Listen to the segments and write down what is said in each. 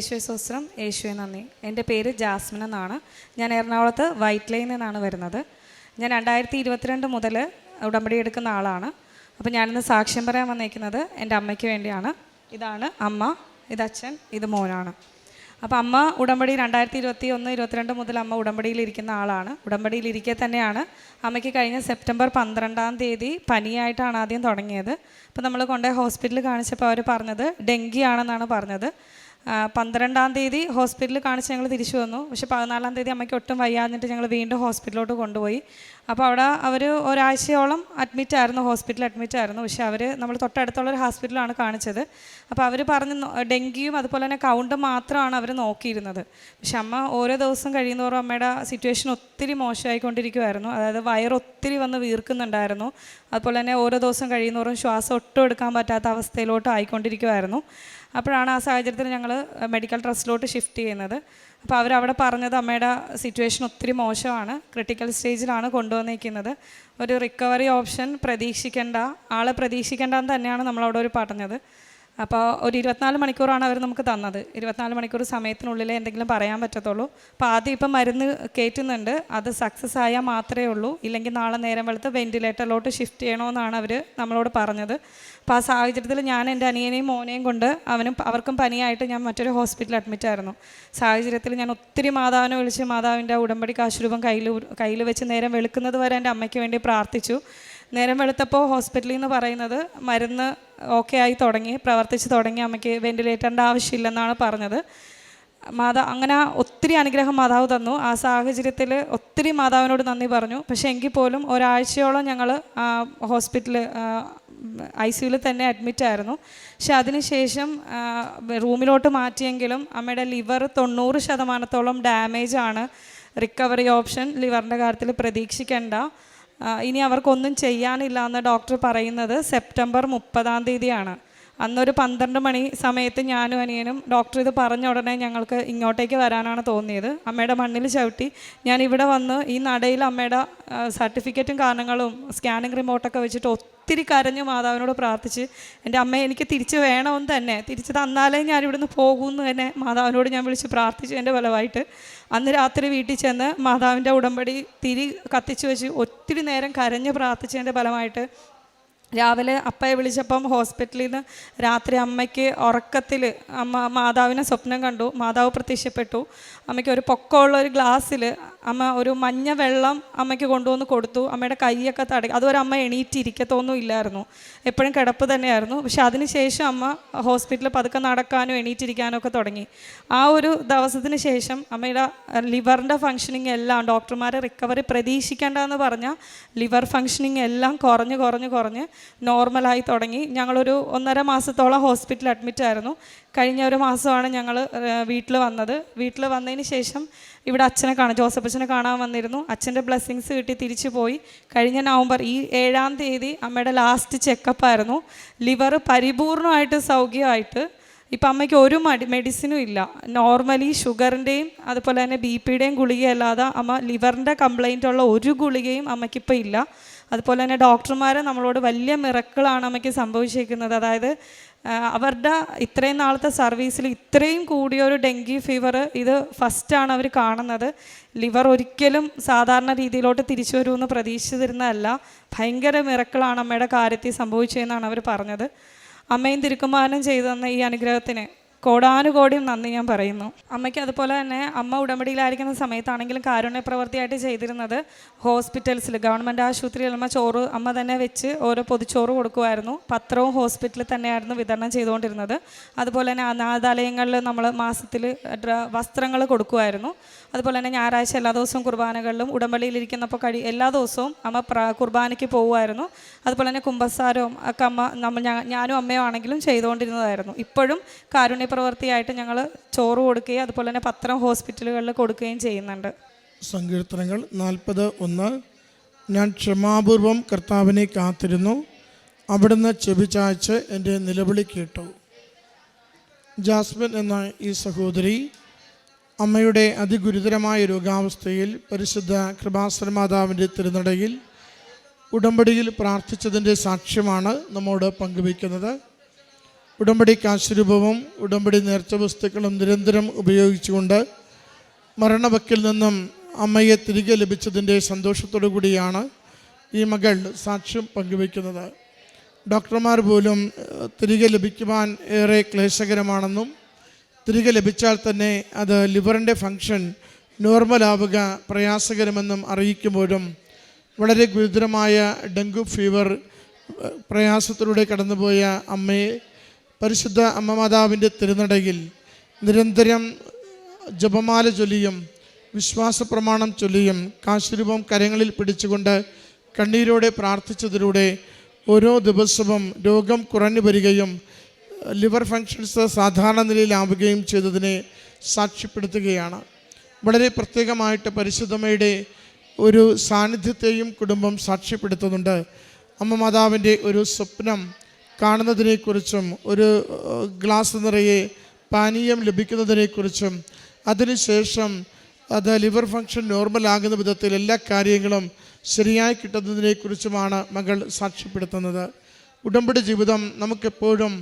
യേശുസ്വസ്ത്രം യേശുവെ നന്ദി. എന്റെ പേര് ജാസ്മിൻ എന്നാണ്. ഞാൻ എറണാകുളത്ത് വൈറ്റ് ലൈനിൽ നിന്നാണ് വരുന്നത്. ഞാൻ രണ്ടായിരത്തി ഇരുപത്തിരണ്ട് മുതൽ ഉടമ്പടി എടുക്കുന്ന ആളാണ്. അപ്പോൾ ഞാനിന്ന് സാക്ഷ്യം പറയാൻ വന്നേക്കുന്നത് എന്റെ അമ്മയ്ക്ക് വേണ്ടിയാണ്. ഇതാണ് അമ്മ ഇത് അച്ഛൻ ഇത് മോനാണ്. അപ്പോൾ അമ്മ ഉടമ്പടി രണ്ടായിരത്തി ഇരുപത്തി ഒന്ന് ഇരുപത്തിരണ്ട് മുതൽ അമ്മ ഉടമ്പടിയിലിരിക്കുന്ന ആളാണ്. ഉടമ്പടിയിലിരിക്കെ തന്നെയാണ് അമ്മയ്ക്ക് കഴിഞ്ഞ സെപ്റ്റംബർ പന്ത്രണ്ടാം തീയതി പനിയായിട്ടാണ് ആദ്യം തുടങ്ങിയത്. അപ്പോൾ നമ്മൾ കൊണ്ടുപോയി ഹോസ്പിറ്റലിൽ കാണിച്ചപ്പോൾ അവർ പറഞ്ഞത് ഡെങ്കി ആണെന്നാണ് പറഞ്ഞത്. പന്ത്രണ്ടാം തീയതി ഹോസ്പിറ്റലിൽ കാണിച്ച് ഞങ്ങൾ തിരിച്ചു വന്നു. പക്ഷെ പതിനാലാം തീയതി അമ്മയ്ക്ക് ഒട്ടും വയ്യാഞ്ഞിട്ട് ഞങ്ങൾ വീണ്ടും ഹോസ്പിറ്റലിലോട്ട് കൊണ്ടുപോയി. അപ്പോൾ അവിടെ അവർ ഒരാഴ്ചയോളം അഡ്മിറ്റ് ആയിരുന്നു ഹോസ്പിറ്റലിൽ അഡ്മിറ്റ് ആയിരുന്നു. പക്ഷേ അവർ നമ്മൾ തൊട്ടടുത്തുള്ള ഒരു ഹോസ്പിറ്റലാണ് കാണിച്ചത്. അപ്പോൾ അവർ പറഞ്ഞ് ഡെങ്കിയും അതുപോലെ തന്നെ കൗണ്ട് മാത്രമാണ് അവർ നോക്കിയിരുന്നത്. പക്ഷെ അമ്മ ഓരോ ദിവസം കഴിയുന്നതോറും അമ്മയുടെ സിറ്റുവേഷൻ ഒത്തിരി മോശമായിക്കൊണ്ടിരിക്കുമായിരുന്നു അതായത് വയറ് ഒത്തിരി വന്ന് വീർക്കുന്നുണ്ടായിരുന്നു. അതുപോലെ തന്നെ ഓരോ ദിവസം കഴിയുന്നതോറും ശ്വാസം ഒട്ടും എടുക്കാൻ പറ്റാത്ത അവസ്ഥയിലോട്ട് ആയിക്കൊണ്ടിരിക്കുമായിരുന്നു അപ്പോഴാണ് ആ സാഹചര്യത്തിൽ ഞങ്ങൾ മെഡിക്കൽ ട്രസ്റ്റിലോട്ട് ഷിഫ്റ്റ് ചെയ്യുന്നത്. അപ്പോൾ അവരവിടെ പറഞ്ഞത് അമ്മയുടെ സിറ്റുവേഷൻ ഒത്തിരി മോശമാണ്. ക്രിട്ടിക്കൽ സ്റ്റേജിലാണ് കൊണ്ടുവന്നിരിക്കുന്നത്. ഒരു റിക്കവറി ഓപ്ഷൻ പ്രതീക്ഷിക്കേണ്ട ആളെ പ്രതീക്ഷിക്കേണ്ടെന്ന് തന്നെയാണ് നമ്മളവിടെ ഒരു പറഞ്ഞത്. അപ്പോൾ ഒരു ഇരുപത്തിനാല് മണിക്കൂറാണ് അവർ നമുക്ക് തന്നത്. ഇരുപത്തിനാല് മണിക്കൂർ സമയത്തിനുള്ളിൽ എന്തെങ്കിലും പറയാൻ പറ്റത്തുള്ളൂ. അപ്പോൾ ആദ്യം ഇപ്പം മരുന്ന് കയറ്റുന്നുണ്ട്. അത് സക്സസ് ആയാൽ മാത്രമേ ഉള്ളൂ. ഇല്ലെങ്കിൽ നാളെ നേരം വെളുത്ത് വെന്റിലേറ്ററിലോട്ട് ഷിഫ്റ്റ് ചെയ്യണമെന്നാണ് അവർ നമ്മളോട് പറഞ്ഞത്. അപ്പോൾ ആ സാഹചര്യത്തിൽ ഞാൻ എന്റെ അനിയനെയും മോനെയും കൊണ്ട് അവനും അവർക്കും പനിയായിട്ട് ഞാൻ മറ്റൊരു ഹോസ്പിറ്റലിൽ അഡ്മിറ്റ് ആയിരുന്നു. സാഹചര്യത്തിൽ ഞാൻ ഒത്തിരി മാതാവിനെ വിളിച്ച് മാതാവിന്റെ ഉടമ്പടി കാശുരൂപം കയ്യിൽ കയ്യിൽ വെച്ച് നേരം വെളുക്കുന്നത് വരെ എന്റെ അമ്മയ്ക്ക് വേണ്ടി പ്രാർത്ഥിച്ചു. നേരം വെളുത്തപ്പോൾ ഹോസ്പിറ്റലിൽ നിന്ന് പറയുന്നത് മരുന്ന് ഓക്കെ ആയി തുടങ്ങി പ്രവർത്തിച്ച് തുടങ്ങി അമ്മയ്ക്ക് വെന്റിലേറ്ററിന്റെ ആവശ്യമില്ലെന്നാണ് പറഞ്ഞത്. മാതാ അങ്ങനെ ഒത്തിരി അനുഗ്രഹം മാതാവ് തന്നു. ആ സാഹചര്യത്തിൽ ഒത്തിരി മാതാവിനോട് നന്ദി പറഞ്ഞു. പക്ഷേ എങ്കിൽ പോലും ഒരാഴ്ചയോളം ഞങ്ങൾ ഹോസ്പിറ്റലിൽ ഐ സിയുയിൽ തന്നെ അഡ്മിറ്റ് ആയിരുന്നു. പക്ഷെ അതിനുശേഷം റൂമിലോട്ട് മാറ്റിയെങ്കിലും അമ്മയുടെ ലിവർ തൊണ്ണൂറ് ശതമാനത്തോളം ഡാമേജാണ് റിക്കവറി ഓപ്ഷൻ ലിവറിന്റെ കാര്യത്തിൽ പ്രതീക്ഷിക്കേണ്ട. ഇനി അവർക്കൊന്നും ചെയ്യാനില്ല എന്ന് ഡോക്ടർ പറയുന്നത് സെപ്റ്റംബർ മുപ്പതാം തീയതിയാണ്. അന്നൊരു പന്ത്രണ്ട് മണി സമയത്ത് ഞാനും അനിയനും ഡോക്ടർ ഇത് പറഞ്ഞ ഉടനെ ഞങ്ങൾക്ക് ഇങ്ങോട്ടേക്ക് വരാനാണ് തോന്നിയത്. അമ്മയുടെ മണ്ണിൽ ചവിട്ടി ഞാൻ ഇവിടെ വന്ന് ഈ നടയിൽ അമ്മയുടെ സർട്ടിഫിക്കറ്റും കാരണങ്ങളും സ്കാനിങ് റിമോട്ടൊക്കെ വെച്ചിട്ട് ഒത്തിരി കരഞ്ഞു മാതാവിനോട് പ്രാർത്ഥിച്ച് എന്റെ അമ്മ എനിക്ക് തിരിച്ച് വേണമെന്ന് തന്നെ തിരിച്ച് തന്നാലേ ഞാൻ ഇവിടുന്ന് പോകുമെന്ന് തന്നെ മാതാവിനോട് ഞാൻ വിളിച്ച് പ്രാർത്ഥിച്ചു എന്റെ ഫലമായിട്ട്. അന്ന് രാത്രി വീട്ടിൽ ചെന്ന് മാതാവിന്റെ ഉടമ്പടി തിരി കത്തിച്ച് വെച്ച് ഒത്തിരി നേരം കരഞ്ഞ് പ്രാർത്ഥിച്ചതിന്റെ ഫലമായിട്ട് രാവിലെ അപ്പയെ വിളിച്ചപ്പം ഹോസ്പിറ്റലിൽ നിന്ന് രാത്രി അമ്മയ്ക്ക് ഉറക്കത്തിൽ അമ്മ മാതാവിനെ സ്വപ്നം കണ്ടു. മാതാവ് പ്രത്യക്ഷപ്പെട്ടു. അമ്മയ്ക്ക് ഒരു പൊക്കമുള്ള ഒരു ഗ്ലാസ്സിൽ അമ്മ ഒരു മഞ്ഞ വെള്ളം അമ്മയ്ക്ക് കൊണ്ടുവന്ന് കൊടുത്തു. അമ്മയുടെ കൈയൊക്കെ തട അതുവരെ അമ്മ എണീറ്റിരിക്കത്തൊന്നും ഇല്ലായിരുന്നു. എപ്പോഴും കിടപ്പ് തന്നെയായിരുന്നു. പക്ഷെ അതിനുശേഷം അമ്മ ഹോസ്പിറ്റലിൽ പതുക്കെ നടക്കാനും എണീറ്റിരിക്കാനും ഒക്കെ തുടങ്ങി. ആ ഒരു ദിവസത്തിന് ശേഷം അമ്മയുടെ ലിവറിന്റെ ഫങ്ഷനിങ് എല്ലാം ഡോക്ടർമാരെ റിക്കവറി പ്രതീക്ഷിക്കേണ്ടെന്ന് പറഞ്ഞാൽ ലിവർ ഫങ്ഷനിങ് എല്ലാം കുറഞ്ഞ് കുറഞ്ഞ് കുറഞ്ഞ് നോർമലായി തുടങ്ങി. ഞങ്ങളൊരു ഒന്നര മാസത്തോളം ഹോസ്പിറ്റലിൽ അഡ്മിറ്റ് ആയിരുന്നു. കഴിഞ്ഞ ഒരു മാസമാണ് ഞങ്ങൾ വീട്ടിൽ വന്നത്. വീട്ടിൽ വന്നതിന് ശേഷം ഇവിടെ അച്ഛനെ കാണാൻ ജോസഫ് അച്ഛനെ കാണാൻ വന്നിരുന്നു. അച്ഛന്റെ ബ്ലെസ്സിങ്സ് കിട്ടി തിരിച്ചു പോയി. കഴിഞ്ഞ നവംബർ ഈ ഏഴാം തീയതി അമ്മയുടെ ലാസ്റ്റ് ചെക്കപ്പ് ആയിരുന്നു. ലിവർ പരിപൂർണമായിട്ട് സൗഖ്യമായിട്ട്. ഇപ്പം അമ്മയ്ക്ക് ഒരു മടി മെഡിസിനും ഇല്ല. നോർമലി ഷുഗറിന്റെയും അതുപോലെ തന്നെ ബി പിയുടെയും ഗുളികയല്ലാതെ അമ്മ ലിവറിന്റെ കംപ്ലൈന്റ് ഉള്ള ഒരു ഗുളികയും അമ്മയ്ക്കിപ്പോൾ ഇല്ല. അതുപോലെ തന്നെ ഡോക്ടർമാർ നമ്മളോട് വലിയ മിറക്കിളാണ് അമ്മയ്ക്ക് സംഭവിച്ചിരിക്കുന്നത്. അതായത് അവരുടെ ഇത്രയും നാളത്തെ സർവീസിൽ ഇത്രയും കൂടിയ ഒരു ഡെങ്കി ഫീവർ ഇത് ഫസ്റ്റാണ് അവർ കാണുന്നത്. ലിവർ ഒരിക്കലും സാധാരണ രീതിയിലോട്ട് തിരിച്ചു വരുമെന്ന് പ്രതീക്ഷിച്ചിരുന്നതല്ല. ഭയങ്കര മിറക്കിളാണ് അമ്മയുടെ കാര്യത്തിൽ സംഭവിച്ചതെന്നാണ് അവർ പറഞ്ഞത്. അമ്മയും തിരുക്കുമാരനും ചെയ്തു തന്ന ഈ അനുഗ്രഹത്തിന് കോടാനുകോടിയും നന്ദി ഞാൻ പറയുന്നു. അമ്മയ്ക്ക് അതുപോലെ തന്നെ അമ്മ ഉടമ്പടിയിലായിരിക്കുന്ന സമയത്താണെങ്കിലും കാരുണ്യ പ്രവൃത്തിയായിട്ട് ചെയ്തിരുന്നത് ഹോസ്പിറ്റൽസിൽ ഗവൺമെന്റ് ആശുപത്രിയിൽ അമ്മ ചോറ് അമ്മ തന്നെ വെച്ച് ഓരോ പൊതിച്ചോറ് കൊടുക്കുമായിരുന്നു. പത്രവും ഹോസ്പിറ്റലിൽ തന്നെയായിരുന്നു വിതരണം ചെയ്തുകൊണ്ടിരുന്നത്. അതുപോലെ തന്നെ അനാഥാലയങ്ങളിൽ നമ്മൾ മാസത്തിൽ വസ്ത്രങ്ങൾ കൊടുക്കുമായിരുന്നു. അതുപോലെ തന്നെ ഞായറാഴ്ച എല്ലാ ദിവസവും കുർബാനകളിലും ഉടമ്പടിയിലിരിക്കുന്നപ്പോൾ കഴി എല്ലാ ദിവസവും അമ്മ കുർബാനയ്ക്ക് പോകുമായിരുന്നു അതുപോലെ തന്നെ കുമ്പസാരവും ഒക്കെ അമ്മ നമ്മൾ ഞാനും അമ്മയും ആണെങ്കിലും ചെയ്തുകൊണ്ടിരുന്നതായിരുന്നു. ഇപ്പോഴും കാരുണ്യ പ്രവൃത്തിയായിട്ട് ഞങ്ങൾ ചോറ് കൊടുക്കുകയും അതുപോലെ തന്നെ പത്രം ഹോസ്പിറ്റലുകളിൽ കൊടുക്കുകയും ചെയ്യുന്നുണ്ട്. സങ്കീർത്തനങ്ങൾ നാൽപ്പത് ഒന്ന് ഞാൻ ക്ഷമാപൂർവം കർത്താവിനെ കാത്തിരുന്നു. അവിടുന്ന് ചെവിചായ്ച്ച് എന്റെ നിലവിളി കേട്ടു. ജാസ്മിൻ എന്ന ഈ സഹോദരി അമ്മയുടെ അതിഗുരുതരമായ രോഗാവസ്ഥയിൽ പരിശുദ്ധ കൃപാസന മാതാവിന്റെ തിരുനടയിൽ ഉടമ്പടിയിൽ പ്രാർത്ഥിച്ചതിന്റെ സാക്ഷ്യമാണ് നമ്മോട് പങ്കുവയ്ക്കുന്നത്. ഉടമ്പടി കാശുരൂപവും ഉടമ്പടി നേർച്ച വസ്തുക്കളും നിരന്തരം ഉപയോഗിച്ചുകൊണ്ട് മരണവക്കിൽ നിന്നും അമ്മയെ തിരികെ ലഭിച്ചതിന്റെ സന്തോഷത്തോടു കൂടിയാണ് ഈ മകൾ സാക്ഷ്യം പങ്കുവയ്ക്കുന്നത്. ഡോക്ടർമാർ പോലും തിരികെ ലഭിക്കുവാൻ ഏറെ ക്ലേശകരമാണെന്നും തിരികെ ലഭിച്ചാൽ തന്നെ അത് ലിവറിന്റെ ഫങ്ഷൻ നോർമലാവുക പ്രയാസകരമെന്നും അറിയിക്കുമ്പോഴും വളരെ ഗുരുതരമായ ഡെങ്കു ഫീവർ പ്രയാസത്തിലൂടെ കടന്നുപോയ അമ്മയെ പരിശുദ്ധ അമ്മമാതാവിന്റെ തിരുനടയിൽ നിരന്തരം ജപമാല ചൊല്ലിയും വിശ്വാസ പ്രമാണം ചൊല്ലിയും കാശുരൂപം കരങ്ങളിൽ പിടിച്ചുകൊണ്ട് കണ്ണീരോടെ പ്രാർത്ഥിച്ചതിലൂടെ ഓരോ ദിവസവും രോഗം കുറഞ്ഞു വരികയും ലിവർ ഫങ്ഷൻസ് സാധാരണ നിലയിലാവുകയും ചെയ്തതിനെ സാക്ഷ്യപ്പെടുത്തുകയാണ്. വളരെ പ്രത്യേകമായിട്ട് പരിശുദ്ധമ്മയുടെ ഒരു സാന്നിധ്യത്തെയും കുടുംബം സാക്ഷ്യപ്പെടുത്തുന്നുണ്ട്. അമ്മ മാതാവിന്റെ ഒരു സ്വപ്നം കാണുന്നതിനെക്കുറിച്ചും ഒരു ഗ്ലാസ് നിറയെ പാനീയം ലഭിക്കുന്നതിനെക്കുറിച്ചും അതിനുശേഷം അത് ലിവർ ഫങ്ഷൻ നോർമൽ ആകുന്ന വിധത്തിൽ എല്ലാ കാര്യങ്ങളും ശരിയായി കിട്ടുന്നതിനെക്കുറിച്ചുമാണ് മകൾ സാക്ഷ്യപ്പെടുത്തുന്നത്. ഉടമ്പടി ജീവിതം നമുക്കെപ്പോഴും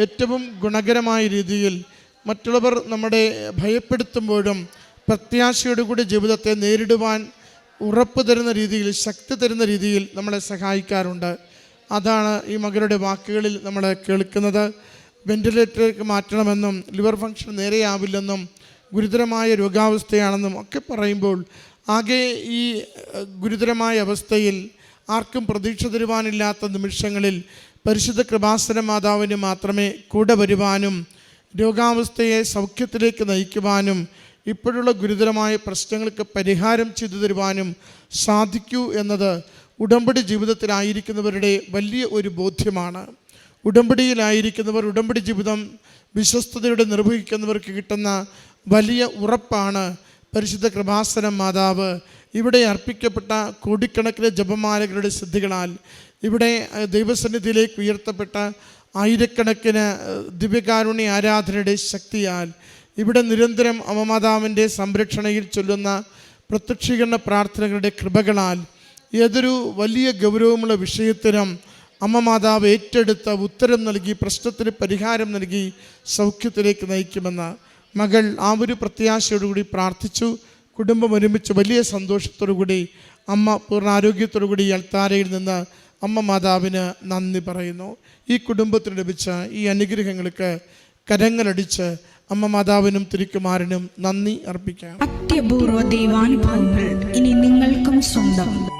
ഏറ്റവും ഗുണകരമായ രീതിയിൽ മറ്റുള്ളവർ നമ്മുടെ ഭയപ്പെടുത്തുമ്പോഴും പ്രത്യാശയോടുകൂടി ജീവിതത്തെ നേരിടുവാൻ ഉറപ്പ് തരുന്ന രീതിയിൽ ശക്തി തരുന്ന രീതിയിൽ നമ്മളെ സഹായിക്കാറുണ്ട്. അതാണ് ഈ മകളുടെ വാക്കുകളിൽ നമ്മൾ കേൾക്കുന്നത്. വെന്റിലേറ്ററിലേക്ക് മാറ്റണമെന്നും ലിവർ ഫങ്ഷൻ നേരെയാവില്ലെന്നും ഗുരുതരമായ രോഗാവസ്ഥയാണെന്നും ഒക്കെ പറയുമ്പോൾ ആകെ ഈ ഗുരുതരമായ അവസ്ഥയിൽ ആർക്കും പ്രതീക്ഷ തരുവാനില്ലാത്ത നിമിഷങ്ങളിൽ പരിശുദ്ധ കൃപാസന മാതാവിന് മാത്രമേ കൂടെ വരുവാനും രോഗാവസ്ഥയെ സൗഖ്യത്തിലേക്ക് നയിക്കുവാനും ഇപ്പോഴുള്ള ഗുരുതരമായ പ്രശ്നങ്ങൾക്ക് പരിഹാരം ചെയ്തു തരുവാനും സാധിക്കൂ എന്നത് ഉടമ്പടി ജീവിതത്തിലായിരിക്കുന്നവരുടെ വലിയ ഒരു ബോധ്യമാണ്. ഉടമ്പടിയിലായിരിക്കുന്നവർ ഉടമ്പടി ജീവിതം വിശ്വസ്തയോടെ നിർവഹിക്കുന്നവർക്ക് കിട്ടുന്ന വലിയ ഉറപ്പാണ് പരിശുദ്ധ കൃപാസനം മാതാവ്. ഇവിടെ അർപ്പിക്കപ്പെട്ട കോടിക്കണക്കിന് ജപമാലകളുടെ സിദ്ധികളാൽ ഇവിടെ ദൈവസന്നിധിയിലേക്ക് ഉയർത്തപ്പെട്ട ആയിരക്കണക്കിന് ദിവ്യകാരുണ്യ ആരാധനയുടെ ശക്തിയാൽ ഇവിടെ നിരന്തരം അമ്മമാതാവിന്റെ സംരക്ഷണയിൽ ചൊല്ലുന്ന പ്രത്യക്ഷീകരണ പ്രാർത്ഥനകളുടെ കൃപകളാൽ ഏതൊരു വലിയ ഗൗരവമുള്ള വിഷയത്തിനും അമ്മ മാതാവ് ഏറ്റെടുത്ത ഉത്തരം നൽകി പ്രശ്നത്തിന് പരിഹാരം നൽകി സൗഖ്യത്തിലേക്ക് നയിക്കുമെന്ന് മകൾ ആ ഒരു പ്രത്യാശയോടുകൂടി പ്രാർത്ഥിച്ചു. കുടുംബം ഒരുമിച്ച് വലിയ സന്തോഷത്തോടുകൂടി അമ്മ പൂർണ ആരോഗ്യത്തോടുകൂടി ഈ അൾത്താരയിൽ നിന്ന് അമ്മ മാതാവിന് നന്ദി പറയുന്നു. ഈ കുടുംബത്തിന് ലഭിച്ച ഈ അനുഗ്രഹങ്ങൾക്ക് കരങ്ങളടിച്ച് അമ്മ മാതാവിനും തിരുക്കുമാരനും നന്ദി അർപ്പിക്കാം. അത്യപൂർവ ദൈവാനുഭവങ്ങൾ ഇനി നിങ്ങൾക്കും സ്വന്തം.